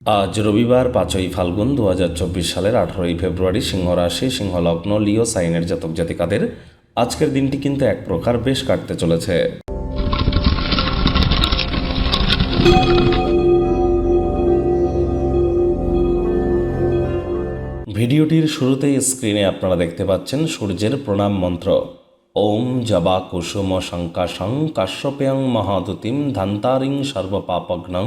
আজ রবিবার পাঁচই ফাল্গুন দু চব্বিশ সালের আঠারোই ফেব্রুয়ারি সিংহ রাশি, সিংহ লগ্ন, লিও, সাইনের জাতক জাতিকাদের আজকের দিনটি কিন্তু এক প্রকার বেশ কাটতে চলেছে। ভিডিওটির শুরুতেই স্ক্রিনে আপনারা দেখতে পাচ্ছেন সূর্যের প্রণাম মন্ত্র। ওম জবা কুসুম শঙ্কাশং কাশ্যপেয়ং মহাদুতিম ধান্তারিং সর্বপাপগ্নং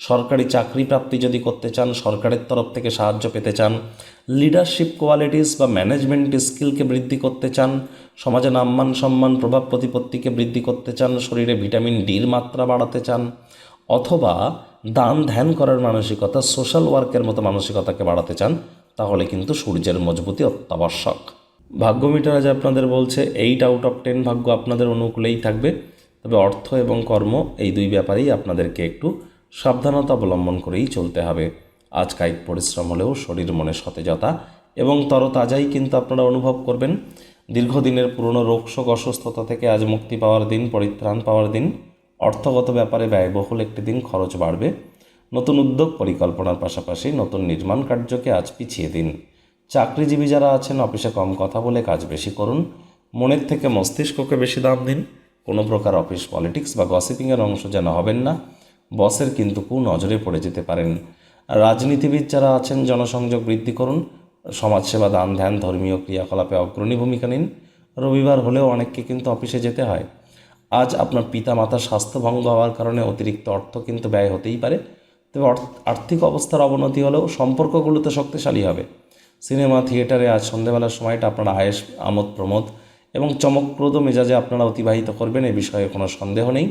সরকারি চাকরি প্রাপ্তি যদি করতে চান, সরকারের তরফ থেকে সাহায্য পেতে চান লিডারশিপ কোয়ালিটিস বা ম্যানেজমেন্ট স্কিলকে বৃদ্ধি করতে চান, সমাজে নাম্মান সম্মান, প্রভাব প্রতিপত্তিকে বৃদ্ধি করতে চান, শরীরে ভিটামিন ডির মাত্রা বাড়াতে চান, অথবা দান ধ্যান করার মানসিকতা সোশ্যাল ওয়ার্কের মতো মানসিকতাকে বাড়াতে চান, তাহলে কিন্তু সূর্যের মজবুতি অত্যাবশ্যক। ভাগ্য মিটার আজ আপনাদের বলছে এইট আউট অফ টেন ভাগ্য আপনাদের অনুকূলেই থাকবে। তবে অর্থ এবং কর্ম এই দুই ব্যাপারেই আপনাদেরকে একটু সাবধানতা অবলম্বন করেই চলতে হবে। আজ কায়িক পরিশ্রম হলেও শরীর মনে সতেজতা এবং তরতাজাই কিন্তু আপনারা অনুভব করবেন। দীর্ঘদিনের পুরনো রোগশোক অসুস্থতা থেকে আজ মুক্তি পাওয়ার দিন, পরিত্রাণ পাওয়ার দিন। অর্থগত ব্যাপারে ব্যয়বহুল একটি দিন খরচ বাড়বে। নতুন উদ্যোগ পরিকল্পনার পাশাপাশি নতুন নির্মাণ কার্যকে আজ পিছিয়ে দিন। চাকরিজীবী যারা আছেন, অফিসে কম কথা বলে কাজ বেশি করুন। মনের থেকে মস্তিষ্ককে বেশি দাম দিন। কোনো প্রকার অফিস পলিটিক্স বা গসিপিংয়ের অংশ যেন হবেন না। বসের কিন্তু নজরে পড়ে যেতে পারেন। রাজনীতিবিদ যারা আছেন, জনসংযোগ বৃদ্ধি করুন। সমাজসেবা দান, ধ্যান, ধর্মীয় ক্রিয়াকলাপে অগ্রণী ভূমিকা নিন। রবিবার হলেও অনেককে কিন্তু অফিসে যেতে হয়। আজ আপনার পিতা মাতার স্বাস্থ্যভঙ্গ হওয়ার কারণে অতিরিক্ত অর্থ কিন্তু ব্যয় হতেই পারে। তবে আর্থিক অবস্থার অবনতি হলেও সম্পর্কগুলোতে শক্তিশালী হবে। সিনেমা, থিয়েটারে আজ সন্ধ্যেবেলার সময়টা আপনারা আয়েস, আমোদ, প্রমোদ এবং চমকপ্রদ মেজাজে আপনারা অতিবাহিত করবেন এ বিষয়ে কোনো সন্দেহ নেই।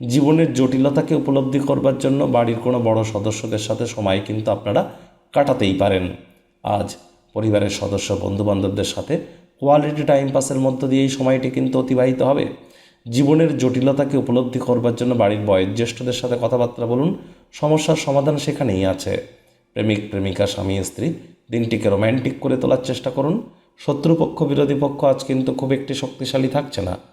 জীবনের জটিলতাকে উপলব্ধি করবার জন্য বাড়ির কোনো বড় সদস্যদের সাথে সময় কিন্তু আপনারা কাটাতেই পারেন। আজ পরিবারের সদস্য, বন্ধুবান্ধবদের সাথে কোয়ালিটি টাইম পাসের মধ্য দিয়ে এই সময়টি কিন্তু অতিবাহিত হবে। জীবনের জটিলতাকে উপলব্ধি করবার জন্য বাড়ির বয়োজ্যেষ্ঠদের সাথে কথাবার্তা বলুন, সমস্যার সমাধান সেখানেই আছে। প্রেমিক, প্রেমিকা, স্বামী, স্ত্রী, দিনটিকে রোম্যান্টিক করে তোলার চেষ্টা করুন। শত্রুপক্ষ, বিরোধী পক্ষ আজ কিন্তু খুব একটি শক্তিশালী থাকছে না।